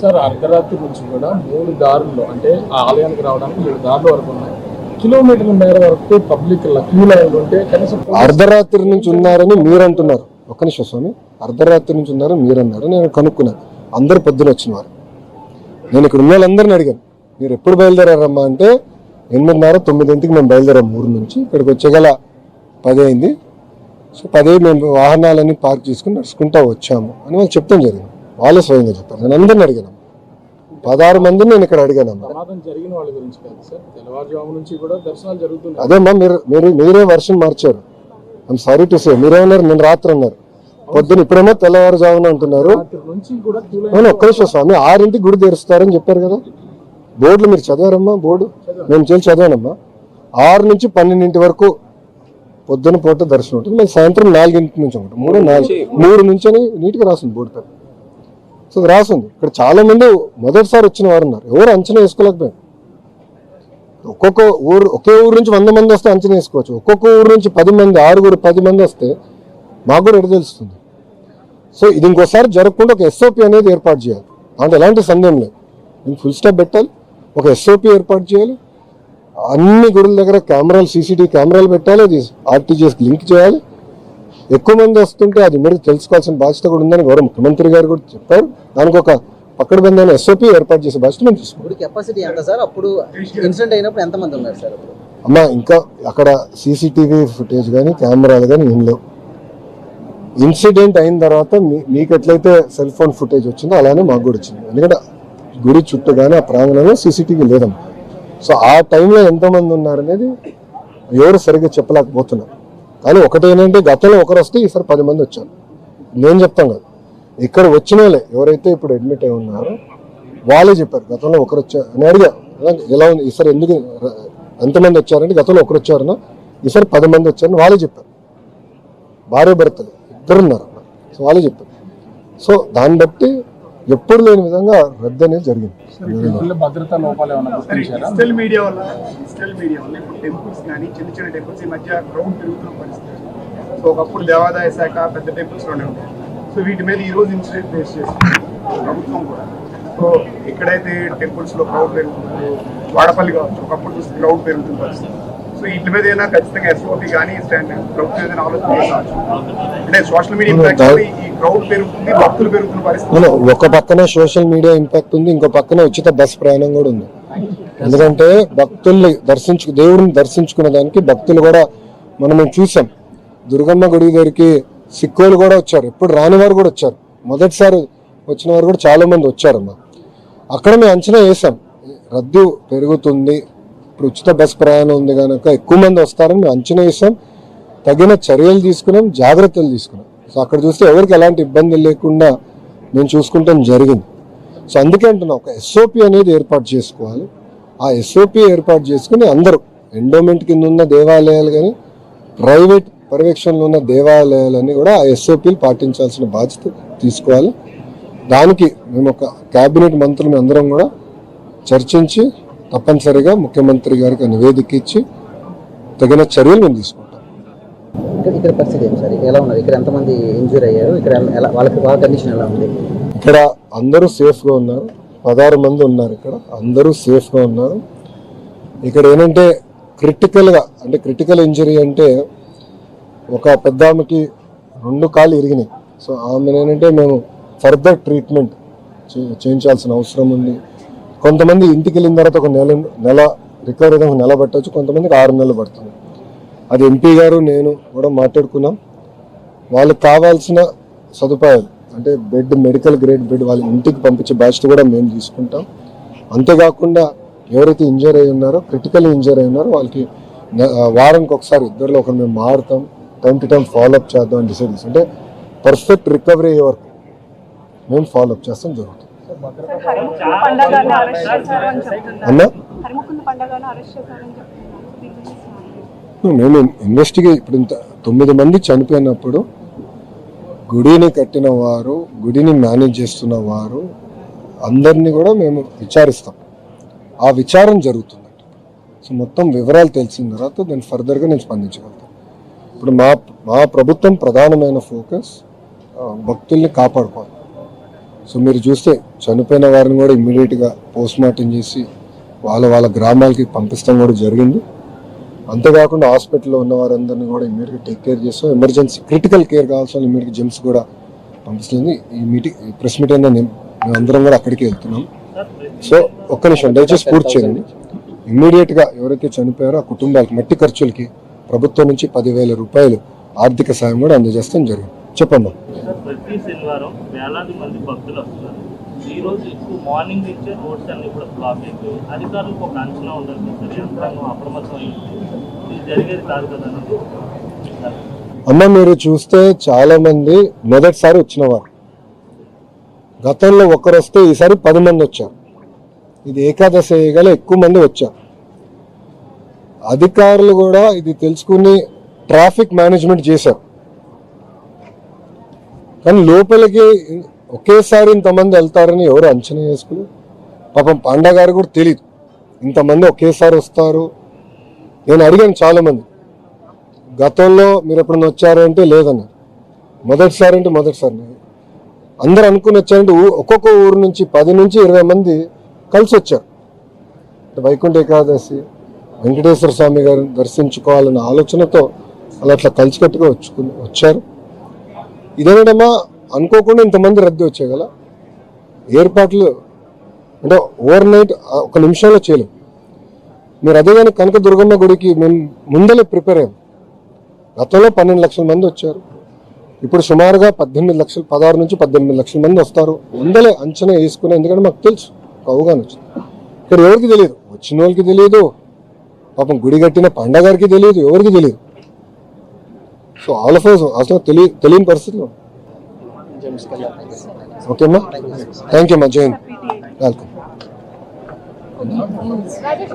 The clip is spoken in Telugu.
సార్ అర్ధరాత్రి నుంచి కూడా మూడు దారుల్లో అంటే ఆ ఆలయానికి రావడానికి మూడు దారులు వరకు ఉన్నాయి. కిలోమీటర్ల మేర వరకు పబ్లిక్ క్యూ లైన్ ఉంటే కనీసం అర్ధరాత్రి నుంచి ఉన్నారని మీరు అంటున్నారు ఒక్క నిమిషం స్వామి. అర్ధరాత్రి నుంచి ఉన్నారు మీరు అన్నారు నేను కనుక్కున్నాను అందరు పొద్దున వచ్చిన వారు. నేను ఇక్కడ ఉన్న వాళ్ళందరిని అడిగాను. మీరు ఎప్పుడు బయలుదేరారమ్మా? అంటే ఎనిమిదిన్నర తొమ్మిదింటికి మేము బయలుదేరాం. ఊరు నుంచి ఇక్కడికి వచ్చేగల పది అయింది. సో పదే మేము వాహనాలన్నీ పార్క్ చేసుకుని నడుచుకుంటా వచ్చాము అని వాళ్ళు చెప్తాం జరిగింది. వాళ్ళే స్వయంగా చెప్పారు నేను అందరిని అడిగాను. పదహారు మందిని నేను ఇక్కడ జరుగుతున్నాయి. అదేమ్మా మీరు మీరు మీరే వర్షం మార్చారు. ఐమ్ సారీ టు సే మీరేమన్నారు? నేను రాత్రి అన్నారు. పొద్దున ఇప్పుడేమో తెల్లవారుజామున అంటున్నారు రాత్రి నుంచి కూడా క్యూ లైన్ అవును ఒక్క నిమిషం స్వామి ఆరింటికి గుడి తెరుస్తారని చెప్పారు కదా. బోర్డులు మీరు చదివారమ్మా బోర్డు? మేము చేసి చదివానమ్మా. ఆరు నుంచి పన్నెండింటి వరకు పొద్దున పూట దర్శనం ఉంటుంది. మేము సాయంత్రం నాలుగింటి నుంచి ఉంటుంది. మూడు నాలుగు మూడు నుంచి అని నీట్గా రాసింది బోర్డు పైన సో అది రాసింది. ఇక్కడ చాలామంది మొదటిసారి వచ్చిన వారు ఉన్నారు. ఎవరు అంచనా వేసుకోలేకపోయారు. ఒక్కొక్క ఊరు ఒకే ఊరు నుంచి వంద మంది వస్తే అంచనా వేసుకోవచ్చు. ఒక్కొక్క ఊరు నుంచి పది మంది ఆరుగురు పది మంది వస్తే మాకు కూడా ఎడ తెలుస్తుంది? సో ఇది ఇంకోసారి జరగకుండా ఒక ఎస్ఓపి అనేది ఏర్పాటు చేయాలి. అంటే ఎలాంటి సందేహం లేదు. ఫుల్ స్టాప్ పెట్టాలి. ఒక ఎస్ఓపి ఏర్పాటు చేయాలి. అన్ని గుడుల దగ్గర కెమెరాలు సీసీటీవీ కెమెరాలు పెట్టాలి. అది ఆర్టీజీఎస్కి లింక్ చేయాలి. ఎక్కువ మంది వస్తుంటే అది మీరు తెలుసుకోవాల్సిన బాధ్యత కూడా ఉందని గౌరవ ముఖ్యమంత్రి గారు కూడా చెప్పారు. దానికి ఒక పక్కన బందైన ఎస్ఓపి ఏర్పాటు చేసే బాధ్యత మేము ఇప్పుడు కెపాసిటీ ఎంత సార్? అప్పుడు ఇన్సిడెంట్ అయినప్పుడు ఎంత మంది ఉన్నారు సార్ అమ్మ ఇంకా అక్కడ సీసీటీవీ ఫుటేజ్ కానీ కెమెరాలు కానీ ఏం లేవు. ఇన్సిడెంట్ అయిన తర్వాత మీకు ఎట్లయితే సెల్ ఫోన్ ఫుటేజ్ వచ్చిందో అలానే మాకు కూడా వచ్చింది. ఎందుకంటే గుడి చుట్టూ కానీ ఆ ప్రాంగణంలో సీసీటీవీ లేదమ్మా. సో ఆ టైంలో ఎంతమంది ఉన్నారనేది ఎవరు సరిగ్గా చెప్పలేకపోతున్నారు. కానీ ఒకటి ఏంటంటే గతంలో ఒకరు వస్తే ఈసారి పది మంది వచ్చారు. నేను చెప్తాను కదా. ఇక్కడ వచ్చిన ఎవరైతే ఇప్పుడు అడ్మిట్ అయి ఉన్నారో వాళ్ళే చెప్పారు గతంలో ఒకరు వచ్చారు అని అడిగా ఎలా- ఉంది ఈసారి ఎందుకు ఎంతమంది వచ్చారంటే గతంలో ఒకరు వచ్చారన్నా ఈసారి పది మంది వచ్చారని వాళ్ళే చెప్పారు. భార్య భర్తలు ఇద్దరున్నారు సో వాళ్ళే చెప్పారు. సో దాన్ని బట్టి ఎప్పుడు లేని విధంగా రద్దు అనేది జరిగింది. భద్రతా లోపాలు డిజిటల్ మీడియా వల్ల డిజిటల్ మీడియా వల్ల ఇప్పుడు టెంపుల్స్ కానీ చిన్న చిన్న టెంపుల్స్ ఈ మధ్య పెరుగుతున్న పరిస్థితి. సో ఒకప్పుడు దేవాదాయ శాఖ పెద్ద టెంపుల్స్ సో వీటి మీద ఈ రోజు ఇన్సిడెంట్ ఫేస్ చేస్తుంది ప్రభుత్వం కూడా. సో ఎక్కడైతే టెంపుల్స్లో క్రౌడ్ పెరుగుతుందో వాడపల్లి కావచ్చు ఒకప్పుడు చూస్తే క్రౌడ్ పెరుగుతున్న పరిస్థితి. సో వీటి మీద ఏదైనా ఖచ్చితంగా ఎస్ఓపి కానీ స్టాండ్ ప్రభుత్వం ఏదైనా ఆలోచన అంటే సోషల్ మీడియా ఇంపాక్ట్ ఈ క్రౌడ్ పెరుగుతుంది భక్తులు పెరుగుతున్న పరిస్థితి. అవును, ఒక పక్కన సోషల్ మీడియా ఇంపాక్ట్ ఉంది ఇంకో పక్కన ఉచిత బస్ ప్రయాణం కూడా ఉంది. ఎందుకంటే భక్తుల్ని దర్శించు దేవుడిని దర్శించుకునే దానికి భక్తులు కూడా మనం చూసాం. దుర్గమ్మ గుడి దగ్గరికి సిక్కులు కూడా వచ్చారు ఎప్పుడు రాని వారు కూడా వచ్చారు. మొదటిసారి వచ్చిన వారు కూడా చాలా మంది వచ్చారమ్మా. అక్కడ మేము అంచనా వేసాం రద్దీ పెరుగుతుంది ఇప్పుడు ఉచిత బస్ ప్రయాణం ఉంది కనుక ఎక్కువ మంది వస్తారని మేము అంచనా వేసాం. తగిన చర్యలు తీసుకున్నాం జాగ్రత్తలు తీసుకున్నాం. సో అక్కడ చూస్తే ఎవరికి ఎలాంటి ఇబ్బంది లేకుండా మేము చూసుకుంటాం జరిగింది. సో అందుకే అంటున్నా ఒక ఎస్ఓపి అనేది ఏర్పాటు చేసుకోవాలి. ఆ ఎస్ఓపి ఏర్పాటు చేసుకుని అందరూ ఎండోమెంట్ కింద ఉన్న దేవాలయాలు కానీ ప్రైవేట్ పర్యవేక్షణలో ఉన్న దేవాలయాలన్నీ కూడా ఆ ఎస్ఓపీలు పాటించాల్సిన బాధ్యత తీసుకోవాలి. దానికి మేము ఒక కేబినెట్ మంత్రులు అందరం కూడా చర్చించి తప్పనిసరిగా ముఖ్యమంత్రి గారికి నివేదిక ఇచ్చి తగిన చర్యలు మేము తీసుకుంటాం. ఇక్కడ ఇక్కడ పరిస్థితి ఏంటి సార్? ఎలా ఉన్నారు? ఇక్కడ ఎంతమంది ఇంజూర్ అయ్యారు? ఇక్కడ ఎలా వాళ్ళకి వాళ్ళ కండిషన్ ఎలా ఉంది? ఇక్కడ అందరూ సేఫ్గా ఉన్నారు. పదహారు మంది ఉన్నారు ఇక్కడ. అందరూ సేఫ్గా ఉన్నారు. ఇక్కడ ఏంటంటే క్రిటికల్గా అంటే క్రిటికల్ ఇంజరీ అంటే ఒక పెద్ద ఆమెకి రెండు కాళ్ళు ఇరిగినాయి. సో ఆమె ఏంటంటే మేము ఫర్దర్ ట్రీట్మెంట్ చేయించాల్సిన అవసరం ఉంది. కొంతమంది ఇంటికి వెళ్ళిన తర్వాత ఒక నెల నెల రికవరీ ఒక నెల పట్టవచ్చు కొంతమందికి ఆరు నెలలు పడుతుంది. అది ఎంపీ గారు నేను కూడా మాట్లాడుకున్నాం. వాళ్ళకి కావాల్సిన సదుపాయాలు అంటే బెడ్ మెడికల్ గ్రేడ్ బెడ్ వాళ్ళ ఇంటికి పంపించే బాధ్యత కూడా మేము తీసుకుంటాం. అంతేకాకుండా ఎవరైతే ఇంజర్ అయి ఉన్నారో క్రిటికల్ ఇంజర్ అయి ఉన్నారో వాళ్ళకి వారానికి ఒకసారి ఇద్దరిలో ఒకరు మేము మారుతాం. Time to time follow up చేద్దాం అని డిసైడ్ అంటే పర్ఫెక్ట్ రికవరీ అయ్యే వరకు మేము ఫాలోఅప్ చేస్తాం జరుగుతుంది. అన్నా? నేను మేము ఇన్వెస్టిగేట్ ఇప్పుడు ఇంత తొమ్మిది మంది చనిపోయినప్పుడు గుడిని కట్టిన వారు గుడిని మేనేజ్ చేస్తున్న వారు అందరినీ కూడా మేము విచారిస్తాం. ఆ విచారం జరుగుతుంది సో మొత్తం వివరాలు తెలిసిన తర్వాత దాన్ని ఫర్దర్గా నేను స్పందించగలుగుతాను ఇప్పుడు మా మా ప్రభుత్వం ప్రధానమైన ఫోకస్ భక్తుల్ని కాపాడుకోవాలి. సో మీరు చూస్తే చనిపోయిన వారిని కూడా ఇమ్మీడియట్గా పోస్ట్ మార్టం చేసి వాళ్ళ వాళ్ళ గ్రామాలకి పంపిస్తాం కూడా జరిగింది. అంతేకాకుండా హాస్పిటల్లో ఉన్న వారందరినీ కూడా ఇమీడియట్గా టేక్ కేర్ చేస్తాం ఎమర్జెన్సీ క్రిటికల్ కేర్ కావాల్సిన ఇమీడియట్గా జిమ్స్ కూడా పంపిస్తుంది. ఈ మీటింగ్ ఈ ప్రెస్ మీట్ అయినా మేము మేమందరం కూడా అక్కడికి వెళ్తున్నాం. సో ఒక్క నిమిషం దయచేసి పూర్తి చేయండి. ఇమ్మీడియట్గా ఎవరైతే చనిపోయారో ఆ కుటుంబాలకి మట్టి ఖర్చులకి ప్రభుత్వం నుంచి పదివేల రూపాయలు ఆర్థిక సాయం కూడా అందజేస్తాం జరిగింది చెప్పమ్మా. ప్రతి శనివారం వేలాది మంది భక్తులు వస్తున్నారు. ఈరోజు రోజు ఎక్కువ మార్నింగ్ నుంచే రోడ్స్ అన్ని కూడా బ్లాక్ అయిపోయి అధికారులకు ఒక అంచనా ఉండాలి సార్ యంత్రాంగం అప్రమత్తం అయ్యింది ఇది జరిగేది కాదు కదా అన్నది అమ్మ మీరు చూస్తే చాలా మంది మొదటిసారి వచ్చిన వారు గతంలో ఒకరు వస్తే ఈసారి పది మంది వచ్చారు. ఇది ఏకాదశి గల ఎక్కువ మంది వచ్చారు. అధికారులు కూడా ఇది తెలుసుకుని ట్రాఫిక్ మేనేజ్మెంట్ చేశారు. కానీ లోపలికి ఒకేసారి ఇంతమంది వెళ్తారని ఎవరు అంచనా చేసుకుని పాపం పాండా గారు కూడా తెలియదు ఇంతమంది ఒకేసారి వస్తారు. నేను అడిగాను చాలామంది. గతంలో మీరు ఎప్పుడన్నా వచ్చారంటే లేదన్నారు. మొదటిసారి అంటే మొదటిసారి అందరు అనుకుని వచ్చారంటే ఒక్కొక్క ఊరు నుంచి పది నుంచి ఇరవై మంది కలిసి వచ్చారు. వైకుంఠ ఏకాదశి వెంకటేశ్వర స్వామి గారిని దర్శించుకోవాలన్న ఆలోచనతో అలా అట్లా కలిసికట్టుగా వచ్చుకుని వచ్చారు. ఇదేనమ్మా అనుకోకుండా ఇంతమంది రద్దీ వచ్చాయి కదా. ఏర్పాట్లు అంటే ఓవర్ నైట్ ఒక నిమిషంలో చేయలేం. మీరు అదే కానీ కనక దుర్గమ్మ గుడికి మేము ముందలే ప్రిపేర్ అయ్యాం. గతంలో పన్నెండు లక్షల మంది వచ్చారు. ఇప్పుడు సుమారుగా పద్దెనిమిది లక్షలు పదహారు నుంచి పద్దెనిమిది లక్షల మంది వస్తారు. ముందలే అంచనా వేసుకుని ఎందుకంటే మాకు తెలుసు ఒక అవగాహన వచ్చింది. ఇక్కడ ఎవరికి తెలియదు? వచ్చిన వాళ్ళకి తెలియదు. పాపం గుడి కట్టిన పండగారికి తెలియదు ఎవరికి తెలియదు. సో ఆల్ ఆఫ్ అసలు తెలియ తెలియని పరిస్థితిలో. ఓకేమ్మా థ్యాంక్ యూ అమ్మా జయంత్ వెల్కమ్ రాజేష్